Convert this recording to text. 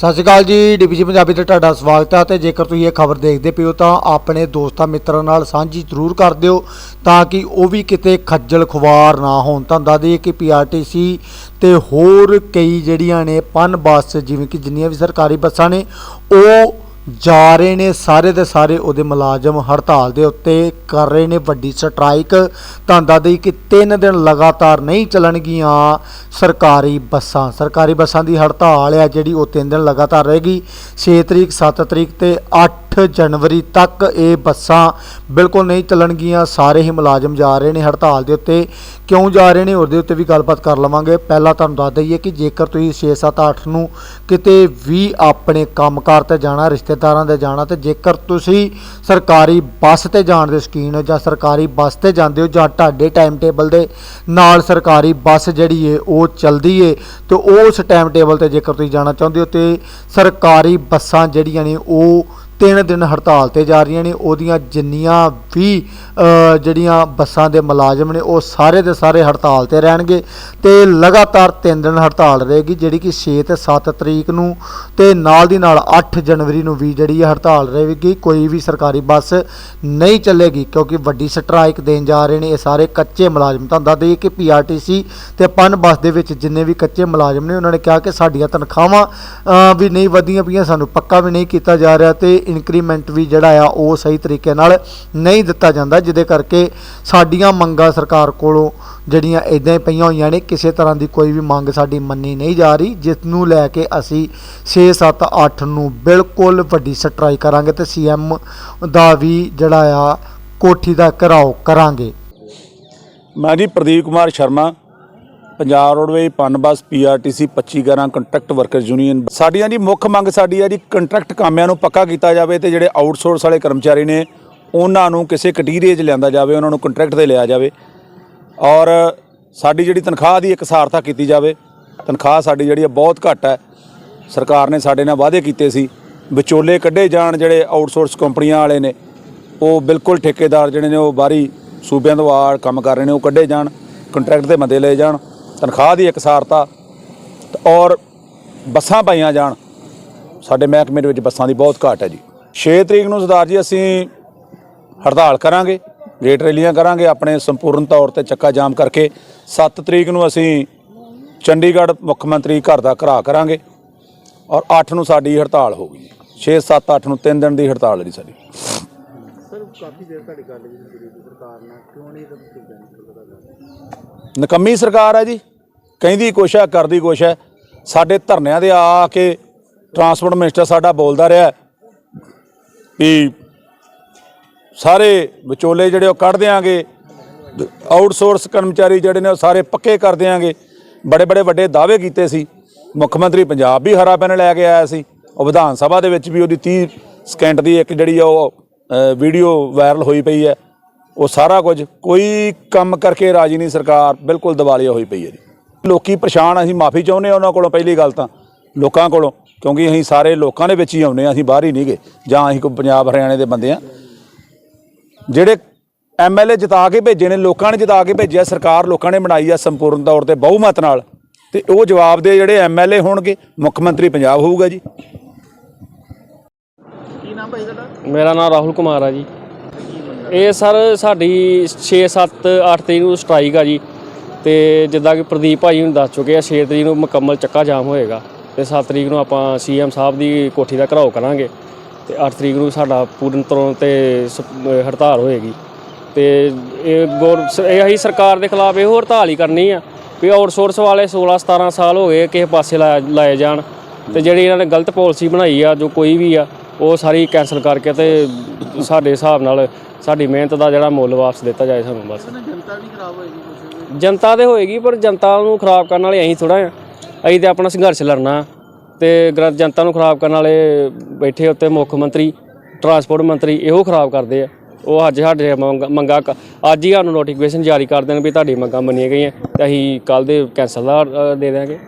ਸਤਿ ਸ਼੍ਰੀ ਅਕਾਲ ਜੀ ਡੀਪੀਜੀ ਪੰਜਾਬੀ ਤੇ ਤੁਹਾਡਾ ਸਵਾਗਤ ਹੈ ਤੇ ਜੇਕਰ ਤੁਸੀਂ ਇਹ ਖਬਰ ਦੇਖਦੇ ਪਿਓ ਤਾਂ ਆਪਣੇ ਦੋਸਤਾਂ ਮਿੱਤਰਾਂ ਨਾਲ ਸਾਂਝੀ ਜ਼ਰੂਰ ਕਰ ਦਿਓ ਤਾਂ ਕਿ ਉਹ ਵੀ ਕਿਤੇ ਖੱਜਲ ਖੁਆਰ ਨਾ ਹੋਣ। ਤਾਂ ਦੱਸ ਦਈਏ ਕਿ ਪੀਆਰਟੀਸੀ ਤੇ ਹੋਰ ਕਈ ਜਿਹੜੀਆਂ ਨੇ ਪਨ ਬੱਸ, ਜਿਵੇਂ ਕਿ ਜਿੰਨੀਆਂ ਵੀ ਸਰਕਾਰੀ ਬੱਸਾਂ ਨੇ, ਉਹ ਜਾ ਰਹੇ ਨੇ ਸਾਰੇ ਦੇ ਸਾਰੇ ਉਹਦੇ ਮੁਲਾਜ਼ਮ ਹੜਤਾਲ ਦੇ ਉੱਤੇ ਕਰ ਰਹੇ ਨੇ ਵੱਡੀ ਸਟ੍ਰਾਈਕ। ਤਾਂ ਦੱਸ ਕਿ 3 ਦਿਨ ਲਗਾਤਾਰ ਨਹੀਂ ਚੱਲਣਗੀਆਂ ਸਰਕਾਰੀ ਬੱਸਾਂ। ਸਰਕਾਰੀ ਬੱਸਾਂ ਦੀ ਹੜਤਾਲ ਆ ਜਿਹੜੀ ਉਹ 3 ਦਿਨ ਲਗਾਤਾਰ ਰਹੇਗੀ। 6 ਤਰੀਕ 7 ਤਰੀਕ ਤੇ 8 ਜਨਵਰੀ ਤੱਕ ਇਹ ਬੱਸਾਂ ਬਿਲਕੁਲ ਨਹੀਂ ਚੱਲਣਗੀਆਂ, ਸਾਰੇ ਹੀ ਮੁਲਾਜ਼ਮ ਜਾ ਰਹੇ ਨੇ ਹੜਤਾਲ ਦੇ ਉੱਤੇ। ਕਿਉਂ ਜਾ ਰਹੇ ਨੇ, ਉਹਦੇ ਉੱਤੇ ਵੀ ਗੱਲਬਾਤ ਕਰ ਲਵਾਂਗੇ। ਪਹਿਲਾਂ ਤੁਹਾਨੂੰ ਦੱਸ ਦਈਏ ਕਿ ਜੇਕਰ ਤੁਸੀਂ 6 7 8 ਨੂੰ ਕਿਤੇ ਵੀ ਆਪਣੇ ਕੰਮਕਾਰ ਤੇ ਜਾਣਾ, ਰਿਸ਼ਤੇਦਾਰਾਂ ਦੇ ਜਾਣਾ, ਤੇ ਜੇਕਰ ਤੁਸੀਂ ਸਰਕਾਰੀ ਬੱਸ ਤੇ ਜਾਣ ਦੇ ਸ਼ੌਕੀਨ ਹੋ ਜਾਂ ਸਰਕਾਰੀ ਬੱਸ ਤੇ ਜਾਂਦੇ ਹੋ ਜਾਂ ਤੁਹਾਡੇ ਟਾਈਮ ਟੇਬਲ ਦੇ ਨਾਲ ਸਰਕਾਰੀ ਬੱਸ ਜਿਹੜੀ ਏ, ਉਹ ਚੱਲਦੀ ਏ, ਤੇ ਉਸ ਟਾਈਮ ਟੇਬਲ ਤੇ ਜੇਕਰ ਤੁਸੀਂ ਜਾਣਾ ਚਾਹੁੰਦੇ ਹੋ ਤੇ ਸਰਕਾਰੀ ਬੱਸਾਂ ਜਿਹੜੀਆਂ ਨੇ, ਉਹ ਤਿੰਨ ਦਿਨ ਹੜਤਾਲ ਤੇ ਜਾ ਰਹੀਆਂ ਨੇ, ਉਹਦੀਆਂ ਜਿੰਨੀਆਂ ਵੀ ਜਿਹੜੀਆਂ ਬੱਸਾਂ ਦੇ ਮੁਲਾਜ਼ਮ ਨੇ, ਉਹ ਸਾਰੇ ਦੇ ਸਾਰੇ ਹੜਤਾਲ ਤੇ ਰਹਿਣਗੇ ਤੇ ਲਗਾਤਾਰ ਤਿੰਨ ਦਿਨ ਹੜਤਾਲ ਰਹੇਗੀ, ਜਿਹੜੀ ਕਿ 6 ਤੇ 7 ਤਰੀਕ ਨੂੰ ਤੇ ਨਾਲ ਦੀ ਨਾਲ 8 ਜਨਵਰੀ ਨੂੰ ਵੀ ਜਿਹੜੀ ਇਹ ਹੜਤਾਲ ਰਹੇਗੀ, ਕੋਈ ਵੀ ਸਰਕਾਰੀ ਬੱਸ ਨਹੀਂ ਚੱਲੇਗੀ, ਕਿਉਂਕਿ ਵੱਡੀ ਸਟ੍ਰਾਈਕ ਦੇਣ ਜਾ ਰਹੇ ਨੇ ਇਹ ਸਾਰੇ ਕੱਚੇ ਮੁਲਾਜ਼ਮ। ਤੁਹਾਨੂੰ ਦੱਸ ਦਈਏ ਕਿ ਪੀਆਰਟੀਸੀ ਤੇ ਪਨ ਬੱਸ ਦੇ ਵਿੱਚ ਜਿੰਨੇ ਵੀ ਕੱਚੇ ਮੁਲਾਜ਼ਮ ਨੇ, ਉਹਨਾਂ ਨੇ ਕਿਹਾ ਕਿ ਸਾਡੀਆਂ ਤਨਖਾਹਾਂ ਵੀ ਨਹੀਂ ਵਧੀਆਂ ਪਈਆਂ, ਸਾਨੂੰ ਪੱਕਾ ਵੀ ਨਹੀਂ ਕੀਤਾ ਜਾ ਰਿਹਾ ਤੇ ਇਨਕਰੀਮੈਂਟ ਵੀ ਜਿਹੜਾ ਆ, ਉਹ ਸਹੀ ਤਰੀਕੇ ਨਾਲ ਨਹੀਂ ਦਿੱਤਾ ਜਾਂਦਾ, ਜਿਹਦੇ ਕਰਕੇ ਸਾਡੀਆਂ ਮੰਗਾਂ ਸਰਕਾਰ ਕੋਲੋਂ ਜਿਹੜੀਆਂ ਇਦਾਂ ਹੀ ਪਈਆਂ ਹੋਈਆਂ ਨੇ, ਕਿਸੇ ਤਰ੍ਹਾਂ ਦੀ ਕੋਈ ਵੀ ਮੰਗ ਸਾਡੀ ਮੰਨੀ ਨਹੀਂ ਜਾ ਰਹੀ ਜਿਸ ਨੂੰ ਲੈ ਕੇ ਅਸੀਂ 6 7 8 ਨੂੰ ਬਿਲਕੁਲ ਵੱਡੀ ਸਟ੍ਰਾਈਕ ਕਰਾਂਗੇ ਤੇ ਸੀਐਮ ਦਾ ਵੀ ਜਿਹੜਾ ਆ ਕੋਠੀ ਦਾ ਘਰਾਓ ਕਰਾਂਗੇ। ਮੈਂ ਜੀ Pradeep Kumar Sharma. Punjab roadways, Punbus PRTC 2511 contract worker union. ਸਾਡੀਆਂ ਜੀ ਮੁੱਖ ਮੰਗ ਸਾਡੀ ਹੈ ਜੀ ਕੰਟਰੈਕਟ ਕਾਮਿਆਂ ਨੂੰ ਪੱਕਾ ਕੀਤਾ ਜਾਵੇ ਤੇ ਜਿਹੜੇ ਆਊਟਸੋਰਸ ਵਾਲੇ ਕਰਮਚਾਰੀ ਨੇ, ਉਹਨਾਂ ਨੂੰ ਕਿਸੇ ਕਟੀਰੀਏ 'ਚ ਲਿਆਂਦਾ ਜਾਵੇ, ਉਹਨਾਂ ਨੂੰ ਕੰਟਰੈਕਟ ਤੇ ਲਿਆ ਜਾਵੇ। ਔਰ ਸਾਡੀ ਜਿਹੜੀ ਤਨਖਾਹ ਦੀ ਇੱਕ ਇਕਸਾਰਤਾ ਕੀਤੀ ਜਾਵੇ, ਤਨਖਾਹ ਸਾਡੀ ਜਿਹੜੀ ਹੈ ਬਹੁਤ ਘੱਟ ਹੈ। ਸਰਕਾਰ ਨੇ ਸਾਡੇ ਨਾਲ ਵਾਅਦੇ ਕੀਤੇ ਸੀ, ਵਿਚੋਲੇ ਕੱਢੇ ਜਾਣ ਜਿਹੜੇ ਆਊਟਸੋਰਸ ਕੰਪਨੀਆਂ ਵਾਲੇ ਨੇ, ਉਹ ਬਿਲਕੁਲ ਠੇਕੇਦਾਰ ਜਿਹੜੇ ਨੇ ਉਹ ਬਾਹਰੀ ਸੂਬਿਆਂ ਤੋਂ ਆ ਕੰਮ ਕਰ ਰਹੇ ਨੇ, ਉਹ ਕੱਢੇ ਜਾਣ, ਕੰਟਰੈਕਟ ਤੇ ਬੰਦੇ ਲਏ ਜਾਣ। ਤਨਖਾਹ ਦੀ ਇਕਸਾਰਤਾ ਔਰ ਬੱਸਾਂ ਪਾਈਆਂ ਜਾਣ। ਸਾਡੇ ਮਹਿਕਮੇ ਦੇ ਵਿੱਚ ਬੱਸਾਂ ਦੀ ਬਹੁਤ ਘਾਟ ਹੈ ਜੀ। 6 ਤਰੀਕ ਨੂੰ ਸਰਦਾਰ ਜੀ ਅਸੀਂ ਹੜਤਾਲ ਕਰਾਂਗੇ ਗੇਟ ਰੈਲੀਆਂ ਕਰਾਂਗੇ, ਆਪਣੇ ਸੰਪੂਰਨ ਤੌਰ ਤੇ ਚੱਕਾ ਜਾਮ ਕਰਕੇ 7 ਤਰੀਕ ਨੂੰ ਅਸੀਂ ਚੰਡੀਗੜ੍ਹ ਮੁੱਖ ਮੰਤਰੀ ਘਰ ਦਾ ਘਰਾ ਕਰਾਂਗੇ ਔਰ 8 ਨੂੰ ਸਾਡੀ ਹੜਤਾਲ ਹੋਊਗੀ 6 7 8 ਨੂੰ 3 ਦਿਨ ਦੀ ਹੜਤਾਲ ਹੈ ਜੀ ਸਾਡੀ। ਕਾਫੀ ਦੇਰ ਤੁਹਾਡੀ ਗੱਲ ਜਿਹੜੀ ਸਰਕਾਰ ਨਾਲ। ਕਿਉਂ ਨਹੀਂ ਨਕੰਮੀ ਸਰਕਾਰ ਹੈ ਜੀ। ਕਹਿੰਦੀ ਕੁਛ ਹੈ, ਕਰਦੀ ਕੁਛ ਹੈ। ਸਾਡੇ ਧਰਨਿਆਂ ਦੇ ਆ ਕੇ ਟਰਾਂਸਪੋਰਟ ਮਿਨਿਸਟਰ ਸਾਡਾ ਬੋਲਦਾ ਰਿਹਾ ਵੀ ਸਾਰੇ ਵਿਚੋਲੇ ਜਿਹੜੇ ਉਹ ਕੱਢ ਦਿਆਂਗੇ। ਆਊਟਸੋਰਸ ਕਰਮਚਾਰੀ ਜਿਹੜੇ ਨੇ ਉਹ ਸਾਰੇ ਪੱਕੇ ਕਰ ਦਿਆਂਗੇ। ਬੜੇ ਬੜੇ ਵੱਡੇ ਦਾਅਵੇ ਕੀਤੇ ਸੀ। ਮੁੱਖ ਮੰਤਰੀ ਪੰਜਾਬ ਵੀ ਹਰਾ ਪੈਨ ਲੈ ਕੇ ਆਇਆ ਸੀ। ਉਹ ਵਿਧਾਨ ਸਭਾ ਦੇ ਵਿੱਚ ਵੀ ਉਹਦੀ 30 ਸਕਿੰਟ ਦੀ ਇੱਕ ਜਿਹੜੀ ਆ ਉਹ ਵੀਡੀਓ ਵਾਇਰਲ ਹੋਈ ਪਈ ਹੈ। ਉਹ ਸਾਰਾ ਕੁਝ, ਕੋਈ ਕੰਮ ਕਰਕੇ ਰਾਜੀ ਨਹੀਂ ਸਰਕਾਰ, ਬਿਲਕੁਲ ਦਿਵਾਲੀਆ ਹੋਈ ਪਈ ਹੈ ਜੀ। ਲੋਕੀ ਪਰੇਸ਼ਾਨ ਅਸੀਂ ਮਾਫੀ ਚਾਹੁੰਦੇ ਹਾਂ ਉਹਨਾਂ ਕੋਲੋਂ ਪਹਿਲੀ ਗੱਲ ਤਾਂ, ਲੋਕਾਂ ਕੋਲੋਂ, ਕਿਉਂਕਿ ਅਸੀਂ ਸਾਰੇ ਲੋਕਾਂ ਦੇ ਵਿੱਚ ਹੀ ਆਉਂਦੇ ਹਾਂ, ਅਸੀਂ ਬਾਹਰ ਹੀ ਨਹੀਂ ਗਏ, ਜਾਂ ਅਸੀਂ ਕੋਈ ਪੰਜਾਬ, ਹਰਿਆਣੇ ਦੇ ਬੰਦੇ ਆ ਜਿਹੜੇ ਐਮਐਲਏ ਜਿਤਾ ਕੇ ਭੇਜੇ ਨੇ, ਲੋਕਾਂ ਨੇ ਜਿਤਾ ਕੇ ਭੇਜਿਆ, ਸਰਕਾਰ ਲੋਕਾਂ ਨੇ ਬਣਾਈ ਆ ਸੰਪੂਰਨ ਤੌਰ ਤੇ ਬਹੁਮਤ ਨਾਲ। ਤੇ ਉਹ ਜਵਾਬ ਦੇ ਜਿਹੜੇ ਐਮਐਲਏ ਹੋਣਗੇ, ਮੁੱਖ ਮੰਤਰੀ ਪੰਜਾਬ ਹੋਊਗਾ ਜੀ। ਮੇਰਾ ਨਾਮ ਰਾਹੁਲ ਕੁਮਾਰ ਆ ਜੀ। ਇਹ ਸਰ ਸਾਡੀ 6 7 8 ਤਰੀਕ ਨੂੰ ਸਟ੍ਰਾਈਕ ਆ ਜੀ। ਤੇ ਜਿੱਦਾਂ ਕਿ ਪ੍ਰਦੀਪ ਭਾਈ ਨੂੰ ਦੱਸ ਚੁੱਕੇ ਆ 6 ਤਰੀਕ ਨੂੰ ਮੁਕੰਮਲ ਚੱਕਾ ਜਾਮ ਹੋਏਗਾ। ਤੇ 7 ਤਰੀਕ ਨੂੰ ਆਪਾਂ ਸੀਐਮ ਸਾਹਿਬ ਦੀ ਕੋਠੀ ਦਾ ਘਰਾਓ ਕਰਾਂਗੇ। ਤੇ 8 ਤਰੀਕ ਨੂੰ ਸਾਡਾ ਪੂਰਨ ਤਰ੍ਹਾਂ ਤੇ ਹੜਤਾਲ ਹੋਏਗੀ। ਤੇ ਇਹ ਗੌਰ ਇਹ ਅਸੀਂ ਸਰਕਾਰ ਦੇ ਖਿਲਾਫ ਇਹ ਹੜਤਾਲ ਹੀ ਕਰਨੀ ਆ ਵੀ ਆਊਟਸੋਰਸ ਵਾਲੇ 16 17 ਸਾਲ ਹੋ ਗਏ ਕਿਸੇ ਪਾਸੇ ਲਾਏ ਲਾਏ ਜਾਣ। ਤੇ ਜਿਹੜੀ ਇਹਨਾਂ ਨੇ ਗਲਤ ਪਾਲਿਸੀ ਬਣਾਈ ਆ, ਜੋ ਕੋਈ ਵੀ ਆ ਉਹ ਸਾਰੀ ਕੈਨਸਲ ਕਰਕੇ ਤੇ ਸਾਡੇ ਹਿਸਾਬ ਨਾਲ ਸਾਡੀ ਮਿਹਨਤ ਦਾ ਜਿਹੜਾ ਮੁੱਲ ਵਾਪਸ ਦਿੱਤਾ ਜਾਏ ਸਾਨੂੰ ਬਸ। ਜਨਤਾ ਵੀ ਖਰਾਬ ਹੋਏਗੀ ਕੁਝ ਜਨਤਾ ਤੇ ਹੋਏਗੀ ਪਰ ਜਨਤਾ ਨੂੰ ਖਰਾਬ ਕਰਨ ਵਾਲੇ ਅਸੀਂ ਥੋੜਾ ਅਸੀਂ ਤੇ ਆਪਣਾ ਸੰਘਰਸ਼ ਲੜਨਾ। ਤੇ ਜਨਤਾ ਨੂੰ ਖਰਾਬ ਕਰਨ ਵਾਲੇ ਬੈਠੇ ਉੱਤੇ ਮੁੱਖ ਮੰਤਰੀ ਟਰਾਂਸਪੋਰਟ ਮੰਤਰੀ ਇਹੋ ਖਰਾਬ ਕਰਦੇ ਆ। ਉਹ ਅੱਜ ਸਾਡੇ ਮੰਗ- ਅੱਜ ਹੀ ਸਾਨੂੰ ਨੋਟੀਫਿਕੇਸ਼ਨ ਜਾਰੀ ਕਰ ਦੇਣ ਵੀ ਤੁਹਾਡੀ ਮੰਗਾਂ ਮੰਨੀਆਂ ਗਈਆਂ ਤੇ ਅਸੀਂ ਕੱਲ ਦੇ ਕੈਂਸਲ ਦਾ ਦੇ ਦਿਆਂਗੇ।